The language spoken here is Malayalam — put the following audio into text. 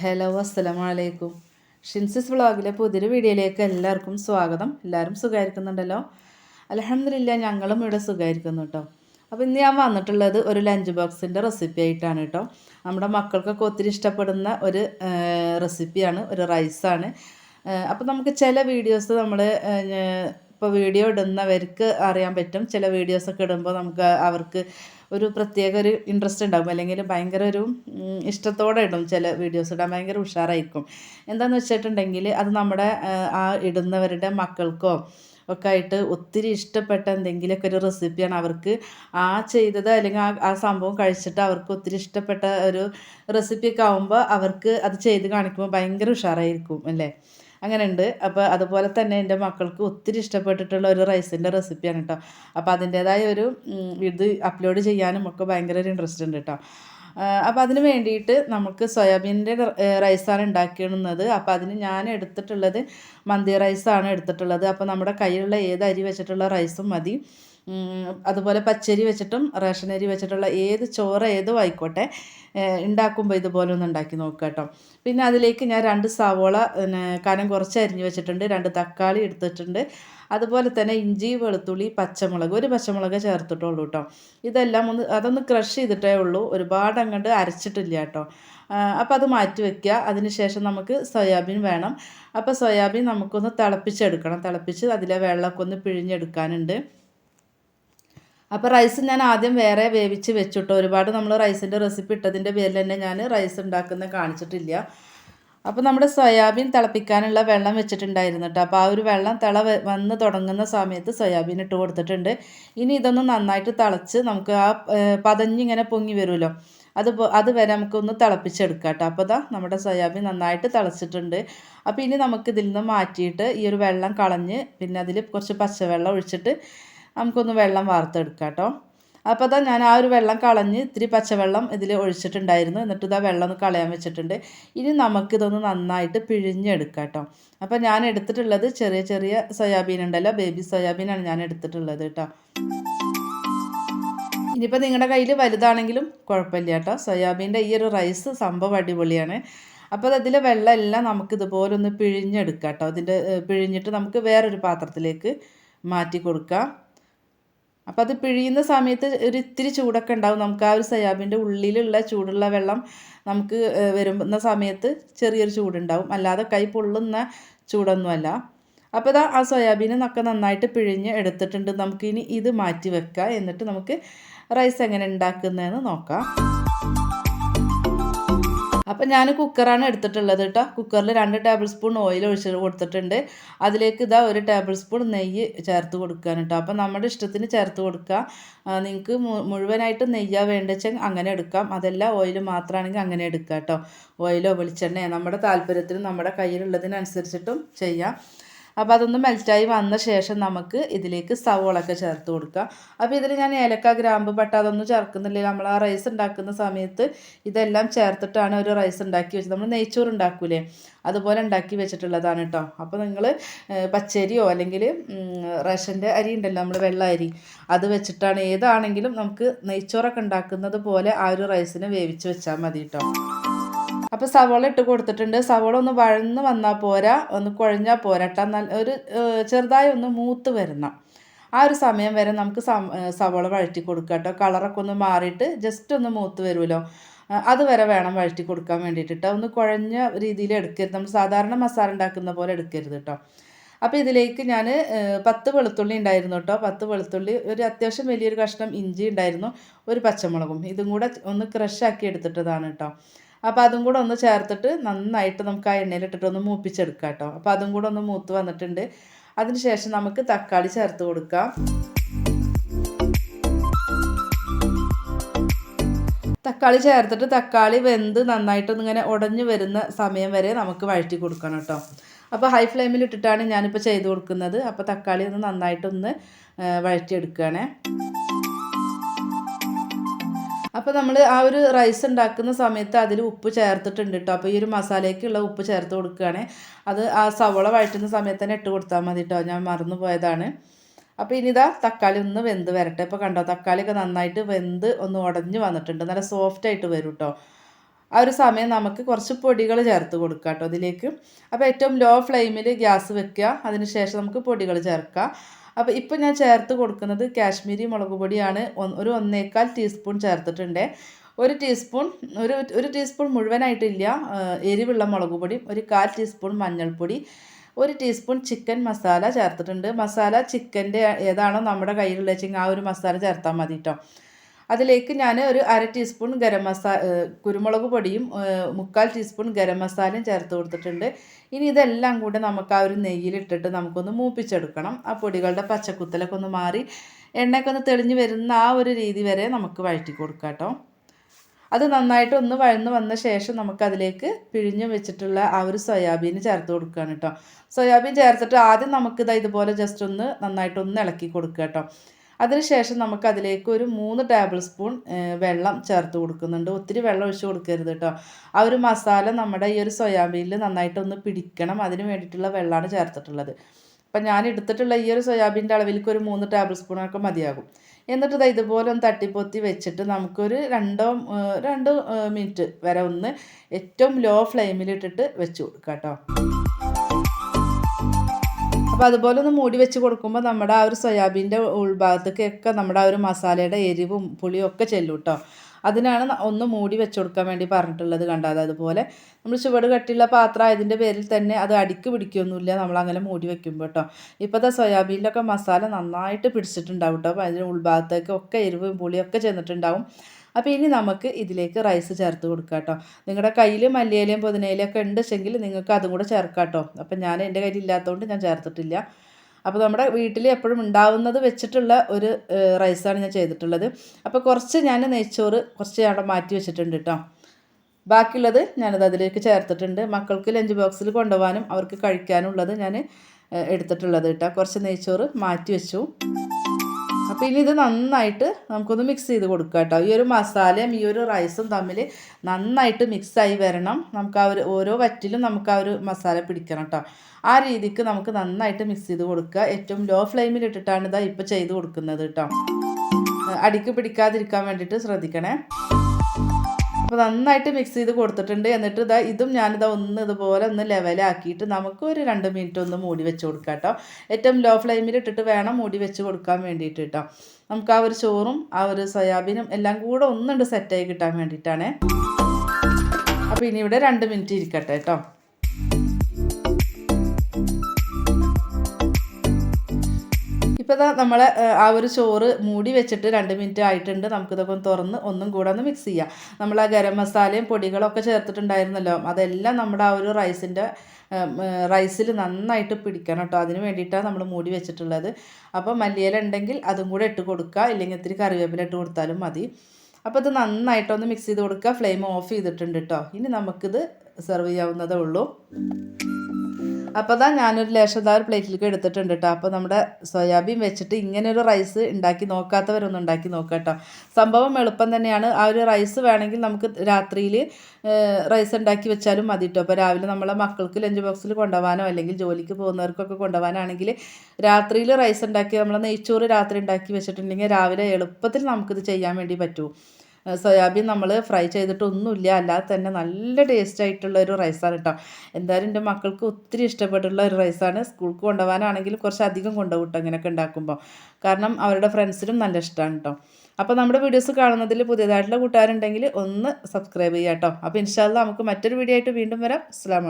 ഹലോ അസ്സലാമു അലൈക്കും ഷിൻസിസ് വ്ളോഗിലെ പുതിയൊരു വീഡിയോയിലേക്ക് എല്ലാവർക്കും സ്വാഗതം. എല്ലാവരും സുഖമായിരിക്കുന്നുണ്ടല്ലോ? അലഹമില്ല ഞങ്ങളും ഇവിടെ സുഖമായിരിക്കുന്നു കേട്ടോ. അപ്പോൾ ഇന്ന് ഞാൻ വന്നിട്ടുള്ളത് ഒരു ലഞ്ച് ബോക്സിന്റെ റെസിപ്പി ആയിട്ടാണ് കേട്ടോ. നമ്മുടെ മക്കൾക്കൊക്കെ ഒത്തിരി ഇഷ്ടപ്പെടുന്ന ഒരു റെസിപ്പിയാണ് ഒരു റൈസാണ് അപ്പോൾ നമുക്ക് ചില വീഡിയോസ് നമ്മൾ ഇപ്പോൾ വീഡിയോ ഇടുന്നവർക്ക് അറിയാൻ പറ്റും. ചില വീഡിയോസൊക്കെ ഇടുമ്പോൾ നമുക്ക് അവർക്ക് ഒരു പ്രത്യേക ഒരു ഇൻട്രസ്റ്റ് ഉണ്ടാകും അല്ലെങ്കിൽ ഭയങ്കര ഒരു ഇഷ്ടത്തോടെ ഇടും. ചില വീഡിയോസ് ഇടാൻ ഭയങ്കര ഉഷാറായിരിക്കും. എന്താണെന്ന് വെച്ചിട്ടുണ്ടെങ്കിൽ അത് നമ്മുടെ ആ, ഇടുന്നവരുടെ മക്കൾക്കോ ഒക്കെ ആയിട്ട് ഒത്തിരി ഇഷ്ടപ്പെട്ട എന്തെങ്കിലുമൊക്കെ ഒരു റെസിപ്പിയാണ് അവർക്ക് ആ ചെയ്തത് അല്ലെങ്കിൽ ആ ആ സംഭവം കഴിച്ചിട്ട് അവർക്ക് ഒത്തിരി ഇഷ്ടപ്പെട്ട ഒരു റെസിപ്പിയൊക്കെ ആകുമ്പോൾ അവർക്ക് അത് ചെയ്ത് കാണിക്കുമ്പോൾ ഭയങ്കര ഉഷാറായിരിക്കും അല്ലേ? അങ്ങനെ ഉണ്ട് അപ്പോൾ അതുപോലെ തന്നെ എന്റെ മക്കൾക്ക് ഒത്തിരി ഇഷ്ടപ്പെട്ടിട്ടുള്ള ഒരു റൈസിന്റെ റെസിപ്പിയാണ് കേട്ടോ. അപ്പോൾ അതിന്റേതായ ഒരു ഇത് അപ്ലോഡ് ചെയ്യാനും ഒക്കെ ഭയങ്കര ഒരു ഇൻട്രസ്റ്റ് ഉണ്ട് കേട്ടോ. അപ്പോൾ അതിന് വേണ്ടിയിട്ട് നമുക്ക് സോയാബീന്റെ റൈസാണ് ഉണ്ടാക്കിയിരുന്നത്. അപ്പോൾ അതിന് ഞാൻ എടുത്തിട്ടുള്ളത് മന്തി റൈസാണ് എടുത്തിട്ടുള്ളത്. അപ്പോൾ നമ്മുടെ കയ്യിലുള്ള ഏത് അരി വെച്ചിട്ടുള്ള റൈസും മതി. അതുപോലെ പച്ചരി വെച്ചിട്ടും റേഷൻ അരി വെച്ചിട്ടുള്ള ഏത് ചോറ് ഏതും ആയിക്കോട്ടെ ഉണ്ടാക്കുമ്പോൾ ഇതുപോലെ ഒന്ന് ഉണ്ടാക്കി നോക്കുക കേട്ടോ. പിന്നെ അതിലേക്ക് ഞാൻ രണ്ട് സവോള കനം കുറച്ച് അരിഞ്ഞ് വെച്ചിട്ടുണ്ട്. രണ്ട് തക്കാളി എടുത്തിട്ടുണ്ട്. അതുപോലെ തന്നെ ഇഞ്ചി വെളുത്തുള്ളി പച്ചമുളക് ഒരു പച്ചമുളക് ചേർത്തിട്ടുള്ളൂ കേട്ടോ. ഇതെല്ലാം ഒന്ന് അതൊന്ന് ക്രഷ് ചെയ്തിട്ടേ ഉള്ളൂ. ഒരുപാട് അങ്ങോട്ട് അരച്ചിട്ടില്ല കേട്ടോ. അപ്പോൾ അത് മാറ്റി വെക്കുക. അതിനുശേഷം നമുക്ക് സോയാബീൻ വേണം. അപ്പോൾ സോയാബീൻ നമുക്കൊന്ന് തിളപ്പിച്ചെടുക്കണം. തിളപ്പിച്ച് അതിലെ വെള്ളമൊക്കെ ഒന്ന് പിഴിഞ്ഞെടുക്കാനുണ്ട്. അപ്പോൾ റൈസ് ഞാൻ ആദ്യം വേറെ വേവിച്ച് വെച്ചിട്ടോ ഒരുപാട് നമ്മൾ റൈസിന്റെ റെസിപ്പി ഇട്ടതിന്റെ പേരിൽ തന്നെ ഞാൻ റൈസ് ഉണ്ടാക്കുന്ന കാണിച്ചിട്ടില്ല. അപ്പോൾ നമ്മുടെ സോയാബീൻ തിളപ്പിക്കാനുള്ള വെള്ളം വെച്ചിട്ടുണ്ടായിരുന്നു കേട്ടോ അപ്പോൾ ആ ഒരു വെള്ളം തിള വന്ന് തുടങ്ങുന്ന സമയത്ത് സോയാബീൻ ഇട്ട് കൊടുത്തിട്ടുണ്ട്. ഇനി ഇതൊന്ന് നന്നായിട്ട് തിളച്ച് നമുക്ക് ആ പതഞ്ഞിങ്ങനെ പൊങ്ങി വരുമല്ലോ. അത് അതുവരെ അത് വരെ നമുക്കൊന്ന് തിളപ്പിച്ചെടുക്കാം കേട്ടോ അപ്പോൾ ദാ നമ്മുടെ സോയാബീൻ നന്നായിട്ട് തിളച്ചിട്ടുണ്ട്. അപ്പോൾ ഇനി നമുക്ക് ഇതിൽ നിന്ന് മാറ്റിയിട്ട് ഈ ഒരു വെള്ളം കളഞ്ഞ് പിന്നെ അതിൽ കുറച്ച് പച്ചവെള്ളം ഒഴിച്ചിട്ട് നമുക്കൊന്ന് വെള്ളം വാർത്തെടുക്കാം കേട്ടോ അപ്പോൾ അതാ ഞാൻ ആ ഒരു വെള്ളം കളഞ്ഞ് ഇത്തിരി പച്ചവെള്ളം ഇതിൽ ഒഴിച്ചിട്ടുണ്ടായിരുന്നു. എന്നിട്ട് ഇതാ വെള്ളം ഒന്ന് കളയാൻ വെച്ചിട്ടുണ്ട്. ഇനി നമുക്കിതൊന്ന് നന്നായിട്ട് പിഴിഞ്ഞെടുക്കാം കേട്ടോ അപ്പോൾ ഞാൻ എടുത്തിട്ടുള്ളത് ചെറിയ ചെറിയ സോയാബീൻ ഉണ്ടല്ലോ. ബേബി സോയാബീനാണ് ഞാൻ എടുത്തിട്ടുള്ളത് കേട്ടോ ഇനിയിപ്പോൾ നിങ്ങളുടെ കയ്യിൽ വലുതാണെങ്കിലും കുഴപ്പമില്ല കേട്ടോ സോയാബീന്റെ ഈ ഒരു റൈസ് സംഭവം അടിപൊളിയാണ്. അപ്പോൾ അതിലെ വെള്ളം എല്ലാം നമുക്ക് ഇതുപോലെ ഒന്ന് പിഴിഞ്ഞെടുക്കാം കേട്ടോ അതിന്റെ പിഴിഞ്ഞിട്ട് നമുക്ക് വേറൊരു പാത്രത്തിലേക്ക് മാറ്റി കൊടുക്കാം. അപ്പോൾ അത് പിഴിയുന്ന സമയത്ത് ഒരു ഇത്തിരി ചൂടൊക്കെ ഉണ്ടാവും. നമുക്ക് ആ ഒരു സോയാബീന്റെ ഉള്ളിലുള്ള ചൂടുള്ള വെള്ളം നമുക്ക് വരുന്ന സമയത്ത് ചെറിയൊരു ചൂടുണ്ടാവും. അല്ലാതെ കൈ പൊള്ളുന്ന ചൂടൊന്നുമല്ല. അപ്പോൾ ഇതാ ആ സോയാബീനൊക്കെ നന്നായിട്ട് പിഴിഞ്ഞ് എടുത്തിട്ടുണ്ട്. നമുക്കിനി ഇത് മാറ്റി വെക്കാം. എന്നിട്ട് നമുക്ക് റൈസ് എങ്ങനെ ഉണ്ടാക്കുന്നതെന്ന് നോക്കാം. അപ്പം ഞാൻ കുക്കറാണ് എടുത്തിട്ടുള്ളത് കേട്ടോ കുക്കറിൽ രണ്ട് ടേബിൾ സ്പൂൺ ഓയിൽ ഒഴിച്ച് കൊടുത്തിട്ടുണ്ട്. അതിലേക്ക് ഇതാ ഒരു ടേബിൾ സ്പൂൺ നെയ്യ് ചേർത്ത് കൊടുക്കാൻ കേട്ടോ അപ്പം നമ്മുടെ ഇഷ്ടത്തിന് ചേർത്ത് കൊടുക്കുക നിങ്ങൾക്ക് മുഴുവനായിട്ട് നെയ്യാ വേണ്ടച്ചാൽ അങ്ങനെ എടുക്കാം. അതല്ല ഓയിൽ മാത്രമാണെങ്കിൽ അങ്ങനെ എടുക്കാം കേട്ടോ ഓയിലോ വെളിച്ചെണ്ണയോ നമ്മുടെ താല്പര്യത്തിനും നമ്മുടെ കയ്യിലുള്ളതിനനുസരിച്ചിട്ടും ചെയ്യാം. അപ്പോൾ അതൊന്ന് മെൽറ്റായി വന്ന ശേഷം നമുക്ക് ഇതിലേക്ക് സവോളൊക്കെ ചേർത്ത് കൊടുക്കുക അപ്പോൾ ഇതിൽ ഞാൻ ഏലക്ക ഗ്രാമ്പ് പട്ട അതൊന്നും ചേർക്കുന്നില്ല. നമ്മൾ ആ റൈസ് ഉണ്ടാക്കുന്ന സമയത്ത് ഇതെല്ലാം ചേർത്തിട്ടാണ് ഒരു റൈസ് ഉണ്ടാക്കി വെച്ചത്. നമ്മൾ നെയ്ച്ചോറ് ഉണ്ടാക്കൂലേ? അതുപോലെ ഉണ്ടാക്കി വെച്ചിട്ടുള്ളതാണ് കേട്ടോ അപ്പോൾ നിങ്ങൾ പച്ചരിയോ അല്ലെങ്കിൽ റേഷന്റെ അരി ഉണ്ടല്ലോ നമ്മൾ വെള്ള അരി അത് വെച്ചിട്ടാണ് ഏതാണെങ്കിലും നമുക്ക് നെയ്ച്ചോറൊക്കെ ഉണ്ടാക്കുന്നത് പോലെ ആ ഒരു റൈസിനെ വേവിച്ച് വെച്ചാൽ മതി കേട്ടോ അപ്പോൾ സവോള ഇട്ട് കൊടുത്തിട്ടുണ്ട്. സവോള ഒന്ന് വഴന്ന് വന്നാൽ പോരാ. ഒന്ന് കുഴഞ്ഞാൽ പോരാട്ട നല്ല ഒരു ചെറുതായി ഒന്ന് മൂത്ത് വരണം. ആ ഒരു സമയം വരെ നമുക്ക് സവോള വഴറ്റി കൊടുക്കുക കേട്ടോ. കളറൊക്കെ ഒന്ന് മാറിയിട്ട് ജസ്റ്റ് ഒന്ന് മൂത്ത് വരുമല്ലോ. അതുവരെ വേണം വഴറ്റി കൊടുക്കാൻ വേണ്ടിയിട്ട് കേട്ടോ ഒന്ന് കുഴഞ്ഞ രീതിയിൽ എടുക്കരുത്. നമ്മൾ സാധാരണ മസാല ഉണ്ടാക്കുന്ന പോലെ എടുക്കരുത് കേട്ടോ അപ്പോൾ ഇതിലേക്ക് ഞാൻ പത്ത് വെളുത്തുള്ളി ഉണ്ടായിരുന്നു കേട്ടോ പത്ത് വെളുത്തുള്ളി ഒരു അത്യാവശ്യം വലിയൊരു കഷ്ണം ഇഞ്ചി ഉണ്ടായിരുന്നു. ഒരു പച്ചമുളകും. ഇതും കൂടെ ഒന്ന് ക്രഷാക്കി എടുത്തിട്ടതാണ് കേട്ടോ അപ്പോൾ അതും കൂടെ ഒന്ന് ചേർത്തിട്ട് നന്നായിട്ട് നമുക്ക് ആ എണ്ണയിലിട്ടിട്ട് ഒന്ന് മൂപ്പിച്ചെടുക്കാം കേട്ടോ. അപ്പോൾ അതും കൂടെ ഒന്ന് മൂത്ത് വന്നിട്ടുണ്ട്. അതിനുശേഷം നമുക്ക് തക്കാളി ചേർത്ത് കൊടുക്കാം. തക്കാളി ചേർത്തിട്ട് തക്കാളി വെന്ത് നന്നായിട്ടൊന്ന് ഇങ്ങനെ ഉടഞ്ഞു വരുന്ന സമയം വരെ നമുക്ക് വഴറ്റി കൊടുക്കണം കേട്ടോ. അപ്പോൾ ഹൈ ഫ്ലെയിമിൽ ഇട്ടിട്ടാണ് ഞാനിപ്പോൾ ചെയ്ത് കൊടുക്കുന്നത്. അപ്പോൾ തക്കാളി ഒന്ന് നന്നായിട്ടൊന്ന് വഴറ്റിയെടുക്കുകയാണേ. അപ്പോൾ നമ്മൾ ആ ഒരു റൈസ് ഉണ്ടാക്കുന്ന സമയത്ത് അതിൽ ഉപ്പ് ചേർത്തിട്ടുണ്ട് കേട്ടോ അപ്പോൾ ഈ ഒരു മസാലയ്ക്കുള്ള ഉപ്പ് ചേർത്ത് കൊടുക്കുകയാണ് അത് ആ സവോള വഴറ്റുന്ന സമയത്ത് തന്നെ ഇട്ട് കൊടുത്താൽ മതി കേട്ടോ ഞാൻ മറന്നു പോയതാണ്. അപ്പോൾ ഇനി ഇതാ തക്കാളി ഒന്ന് വെന്ത് വരട്ടെ. ഇപ്പോൾ കണ്ടോ തക്കാളിയൊക്കെ നന്നായിട്ട് വെന്ത് ഒന്ന് ഉടഞ്ഞ് വന്നിട്ടുണ്ട്. നല്ല സോഫ്റ്റ് ആയിട്ട് വരും കേട്ടോ ആ ഒരു സമയം നമുക്ക് കുറച്ച് പൊടികൾ ചേർത്ത് കൊടുക്കാം കേട്ടോ അതിലേക്ക് അപ്പോൾ ഏറ്റവും ലോ ഫ്ലെയിമിൽ ഗ്യാസ് വെക്കുക അതിനുശേഷം നമുക്ക് പൊടികൾ ചേർക്കാം. അപ്പോൾ ഇപ്പോൾ ഞാൻ ചേർത്ത് കൊടുക്കുന്നത് കാശ്മീരി മുളക് പൊടിയാണ്. ഒരു ഒന്നേക്കാൽ ടീസ്പൂൺ ചേർത്തിട്ടുണ്ട്. ഒരു ടീസ്പൂൺ ഒരു ഒരു ടീസ്പൂൺ മുഴുവനായിട്ടില്ല എരിവുള്ള മുളക് പൊടി ഒരു കാൽ ടീസ്പൂൺ മഞ്ഞൾപ്പൊടി ഒരു ടീസ്പൂൺ ചിക്കൻ മസാല ചേർത്തിട്ടുണ്ട്. മസാല ചിക്കന്റെ ഏതാണോ നമ്മുടെ കയ്യിലുള്ള വെച്ചെങ്കിൽ ആ ഒരു മസാല ചേർത്താൽ മതി കേട്ടോ അതിലേക്ക് ഞാൻ ഒരു അര ടീസ്പൂൺ ഗരം മസാല കുരുമുളക് പൊടിയും മുക്കാൽ ടീസ്പൂൺ ഗരം മസാലയും ചേർത്ത് കൊടുത്തിട്ടുണ്ട്. ഇനി ഇതെല്ലാം കൂടെ നമുക്ക് ആ ഒരു നെയ്യിലിട്ടിട്ട് നമുക്കൊന്ന് മൂപ്പിച്ചെടുക്കണം. ആ പൊടികളുടെ പച്ചക്കുത്തലൊക്കെ ഒന്ന് മാറി എണ്ണയൊക്കെ ഒന്ന് തെളിഞ്ഞ് വരുന്ന ആ ഒരു രീതി വരെ നമുക്ക് വഴറ്റി കൊടുക്കാം കേട്ടോ. അത് നന്നായിട്ട് ഒന്ന് വഴന്ന് വന്ന ശേഷം നമുക്കതിലേക്ക് പിഴിഞ്ഞ് വെച്ചിട്ടുള്ള ആ ഒരു സോയാബീൻ ചേർത്ത് കൊടുക്കുകയാണ് കേട്ടോ. സോയാബീൻ ചേർത്തിട്ട് ആദ്യം നമുക്കിത് ഇതുപോലെ ജസ്റ്റ് ഒന്ന് നന്നായിട്ട് ഒന്ന് ഇളക്കി കൊടുക്കുക കേട്ടോ. അതിനുശേഷം നമുക്ക് അതിലേക്ക് ഒരു മൂന്ന് ടേബിൾ സ്പൂൺ വെള്ളം ചേർത്ത് കൊടുക്കുന്നുണ്ട്. ഒത്തിരി വെള്ളം ഒഴിച്ച് കൊടുക്കരുത് കേട്ടോ ആ ഒരു മസാല നമ്മുടെ ഈ ഒരു സോയാബീനിൽ നന്നായിട്ടൊന്ന് പിടിക്കണം. അതിന് വേണ്ടിയിട്ടുള്ള വെള്ളമാണ് ചേർത്തിട്ടുള്ളത്. അപ്പം ഞാൻ എടുത്തിട്ടുള്ള ഈ ഒരു സോയാബീന്റെ അളവിലേക്ക് ഒരു മൂന്ന് ടേബിൾ സ്പൂണൊക്കെ മതിയാകും. എന്നിട്ട് ഇത് ഇതുപോലെ ഒന്ന് തട്ടിപ്പൊത്തി വെച്ചിട്ട് നമുക്കൊരു രണ്ടോ രണ്ട് മിനിറ്റ് വരെ ഒന്ന് ഏറ്റവും ലോ ഫ്ലെയിമിലിട്ടിട്ട് വെച്ച് കൊടുക്കാം കേട്ടോ അപ്പോൾ അതുപോലെ ഒന്ന് മൂടി വെച്ച് കൊടുക്കുമ്പോൾ നമ്മുടെ ആ ഒരു സോയാബീന്റെ ഉൾഭാഗത്തേക്കൊക്കെ നമ്മുടെ ആ ഒരു മസാലയുടെ എരിവും പുളിയും ഒക്കെ ചെല്ലും കേട്ടോ അതിനാണ് ഒന്ന് മൂടി വെച്ച് കൊടുക്കാൻ വേണ്ടി പറഞ്ഞിട്ടുള്ളത് കണ്ടത് അതുപോലെ നമ്മൾ ചുവട് കട്ടിയുള്ള പാത്രം ആയതിന്റെ പേരിൽ തന്നെ അത് അടിക്ക് പിടിക്കുകയൊന്നുമില്ല നമ്മൾ അങ്ങനെ മൂടി വെക്കുമ്പോൾ കേട്ടോ ഇപ്പോഴത്തെ സോയാബീനിലൊക്കെ മസാല നന്നായിട്ട് പിടിച്ചിട്ടുണ്ടാവും കേട്ടോ അപ്പോൾ അതിന്റെ ഉൾഭാഗത്തേക്കൊക്കെ എരിവും പുളിയൊക്കെ ചെന്നിട്ടുണ്ടാവും. അപ്പോൾ ഇനി നമുക്ക് ഇതിലേക്ക് റൈസ് ചേർത്ത് കൊടുക്കാം കേട്ടോ നിങ്ങളുടെ കയ്യിൽ മല്ലിയിലയും പുതിനയിലയും ഒക്കെ ഉണ്ടെങ്കിൽ നിങ്ങൾക്ക് അതും കൂടെ ചേർക്കാം കേട്ടോ അപ്പം ഞാൻ എന്റെ കയ്യിൽ ഇല്ലാത്തതുകൊണ്ട് ഞാൻ ചേർത്തിട്ടില്ല. അപ്പോൾ നമ്മുടെ വീട്ടിൽ എപ്പോഴും ഉണ്ടാവുന്നത് വെച്ചിട്ടുള്ള ഒരു റൈസാണ് ഞാൻ ചെയ്തിട്ടുള്ളത്. അപ്പോൾ കുറച്ച് ഞാൻ നെയ്ച്ചോറ് കുറച്ച് അവിടെ മാറ്റി വെച്ചിട്ടുണ്ട് കേട്ടോ ബാക്കിയുള്ളത് ഞാനത് അതിലേക്ക് ചേർത്തിട്ടുണ്ട്. മക്കൾക്ക് ലഞ്ച് ബോക്സിൽ കൊണ്ടുപോകാനും അവർക്ക് കഴിക്കാനുള്ളത് ഞാൻ എടുത്തിട്ടുള്ളത് കേട്ടോ കുറച്ച് നെയ്ച്ചോറ് മാറ്റി വെച്ചു. അപ്പോൾ ഇനി ഇത് നന്നായിട്ട് നമുക്കൊന്ന് മിക്സ് ചെയ്ത് കൊടുക്കാം കേട്ടോ ഈ ഒരു മസാലയും ഈ ഒരു റൈസും തമ്മിൽ നന്നായിട്ട് മിക്സായി വരണം. നമുക്ക് ആ ഒരു ഓരോ വറ്റിലും നമുക്ക് ആ ഒരു മസാല പിടിക്കണം കേട്ടോ ആ രീതിക്ക് നമുക്ക് നന്നായിട്ട് മിക്സ് ചെയ്ത് കൊടുക്കുക ഏറ്റവും ലോ ഫ്ലെയിമിൽ ഇട്ടിട്ടാണ് ഇതാ ഇപ്പോൾ ചെയ്ത് കൊടുക്കുന്നത് കേട്ടോ അടിക്ക് പിടിക്കാതിരിക്കാൻ വേണ്ടിയിട്ട് ശ്രദ്ധിക്കണേ. അപ്പോൾ നന്നായിട്ട് മിക്സ് ചെയ്ത് കൊടുത്തിട്ടുണ്ട്. എന്നിട്ട് ഇതാ ഇതും ഞാനിതാ ഒന്ന് ഇതുപോലെ ഒന്ന് ലെവലാക്കിയിട്ട് നമുക്ക് ഒരു രണ്ട് മിനിറ്റ് ഒന്ന് മൂടി വെച്ച് കൊടുക്കാം കേട്ടോ. ഏറ്റവും ലോ ഫ്ലെയിമിൽ ഇട്ടിട്ട് വേണം മൂടി വെച്ച് കൊടുക്കാൻ വേണ്ടിയിട്ട് കേട്ടോ. നമുക്ക് ആ ഒരു ചോറും ആ ഒരു സോയാബീനും എല്ലാം കൂടെ ഒന്നുണ്ട് സെറ്റായി കിട്ടാൻ വേണ്ടിയിട്ടാണ്. അപ്പോൾ ഇനി ഇവിടെ രണ്ട് മിനിറ്റ് ഇരിക്കട്ടെ കേട്ടോ. ഇപ്പോൾ ഇതാ നമ്മൾ ആ ഒരു ചോറ് മൂടി വെച്ചിട്ട് രണ്ട് മിനിറ്റ് ആയിട്ടുണ്ട്. നമുക്കിതൊക്കെ ഒന്ന് തുറന്ന് ഒന്നും കൂടെ ഒന്ന് മിക്സ് ചെയ്യാം. നമ്മൾ ആ ഗരം മസാലയും പൊടികളൊക്കെ ചേർത്തിട്ടുണ്ടായിരുന്നല്ലോ. അതെല്ലാം നമ്മുടെ ആ ഒരു റൈസിന്റെ റൈസിൽ നന്നായിട്ട് പിടിക്കണം കേട്ടോ. അതിന് വേണ്ടിയിട്ടാണ് നമ്മൾ മൂടി വെച്ചിട്ടുള്ളത്. അപ്പോൾ മല്ലിയില ഉണ്ടെങ്കിൽ അതും കൂടെ ഇട്ട് കൊടുക്കുക. ഇല്ലെങ്കിൽ ഇത്തിരി കറിവേപ്പില ഇട്ട് കൊടുത്താലും മതി. അപ്പോൾ ഇത് നന്നായിട്ടൊന്ന് മിക്സ് ചെയ്ത് കൊടുക്കുക. ഫ്ലെയിം ഓഫ് ചെയ്തിട്ടുണ്ട് കേട്ടോ. ഇനി നമുക്കിത് സെർവ് ചെയ്യാവുന്നതേ ഉള്ളൂ. അപ്പോൾ അതാ ഞാനൊരു ലേശം ഒരു പ്ലേറ്റിലേക്ക് എടുത്തിട്ടുണ്ട് കേട്ടോ അപ്പോൾ നമ്മുടെ സോയാബീൻ വെച്ചിട്ട് ഇങ്ങനെ ഒരു റൈസ് ഉണ്ടാക്കി നോക്കാത്തവരൊന്നും ഉണ്ടാക്കി നോക്കുക കേട്ടോ സംഭവം എളുപ്പം തന്നെയാണ്. ആ ഒരു റൈസ് വേണമെങ്കിൽ നമുക്ക് രാത്രിയിൽ റൈസ് ഉണ്ടാക്കി വെച്ചാലും മതി കേട്ടോ അപ്പോൾ രാവിലെ നമ്മളെ മക്കൾക്ക് ലഞ്ച് ബോക്സിൽ കൊണ്ടുപോകാനോ അല്ലെങ്കിൽ ജോലിക്ക് പോകുന്നവർക്കൊക്കെ കൊണ്ടുപോകാനാണെങ്കിൽ രാത്രിയിൽ റൈസ് ഉണ്ടാക്കി നമ്മൾ നെയ്ച്ചോറ് രാത്രി ഉണ്ടാക്കി വെച്ചിട്ടുണ്ടെങ്കിൽ രാവിലെ എളുപ്പത്തിൽ നമുക്കിത് ചെയ്യാൻ വേണ്ടി പറ്റുമോ സോയാബീൻ നമ്മൾ ഫ്രൈ ചെയ്തിട്ടൊന്നുമില്ല അല്ലാതെ തന്നെ നല്ല ടേസ്റ്റ് ആയിട്ടുള്ള ഒരു റൈസാണ് കേട്ടോ എന്തായാലും എന്റെ മക്കൾക്ക് ഒത്തിരി ഇഷ്ടപ്പെട്ടുള്ള ഒരു റൈസാണ് സ്കൂൾക്ക് കൊണ്ടുപോകാനാണെങ്കിൽ കുറച്ച് അധികം കൊണ്ടുപോകും ഇങ്ങനെയൊക്കെ ഉണ്ടാക്കുമ്പോൾ. കാരണം അവരുടെ ഫ്രണ്ട്സിനും നല്ല ഇഷ്ടമാണ് കേട്ടോ അപ്പോൾ നമ്മുടെ വീഡിയോസ് കാണുന്നതിൽ പുതിയതായിട്ടുള്ള കൂട്ടുകാരുണ്ടെങ്കിൽ ഒന്ന് സബ്സ്ക്രൈബ് ചെയ്യാം കേട്ടോ അപ്പോൾ ഇൻഷാല്ല നമുക്ക് മറ്റൊരു വീഡിയോ ആയിട്ട് വീണ്ടും വരാം. അസ്സാം